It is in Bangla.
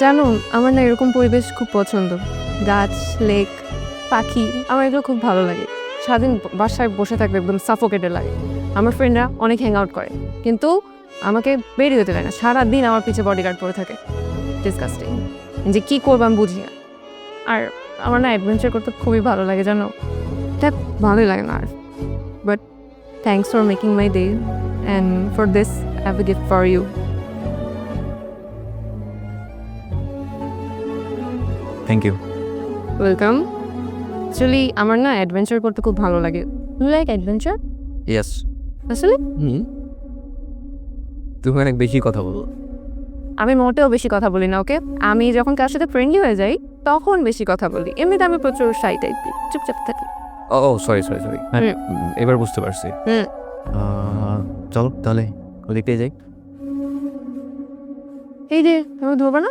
জানো আমার না এরকম পরিবেশ খুব পছন্দ। গাছ লেক পাখি, আমার এগুলো খুব ভালো লাগে। সারাদিন বাসায় বসে থাকলে একদম সাফোকেটেড লাগে। আমার ফ্রেন্ডরা অনেক হ্যাং আউট করে। কিন্তু আমাকে বেরিয়ে যেতে দেয় না। সারাদিন আমার পিছে বডিগার্ড পরে থাকে। ডিসকাস্টিং যে কী করব আমি বুঝি না। আর আমার না অ্যাডভেঞ্চার করতে খুবই ভালো লাগে, জানো? এটা ভালোই লাগে না আর। But thanks for making my day and for this have a gift for you thank you welcome actually আমার না অ্যাডভেঞ্চার করতে খুব ভালো লাগে। ইউ লাইক অ্যাডভেঞ্চার ইয়েস আসলে? হুম। তুমি অনেক বেশি কথা বলো। আমি মোটেও বেশি কথা বলি না ওকে আমি যখন কার সাথে ফ্রেন্ডলি হয়ে যাই তখন বেশি কথা বলি। এমনিতে আমি প্রচুর সাই টাইপ চুপচাপ থাকি। ও সরি সরি সরি এবার বুঝতে পারছি। চলো তাহলে ওদিকটাই যাই। এই যে তুমি ধরবে না?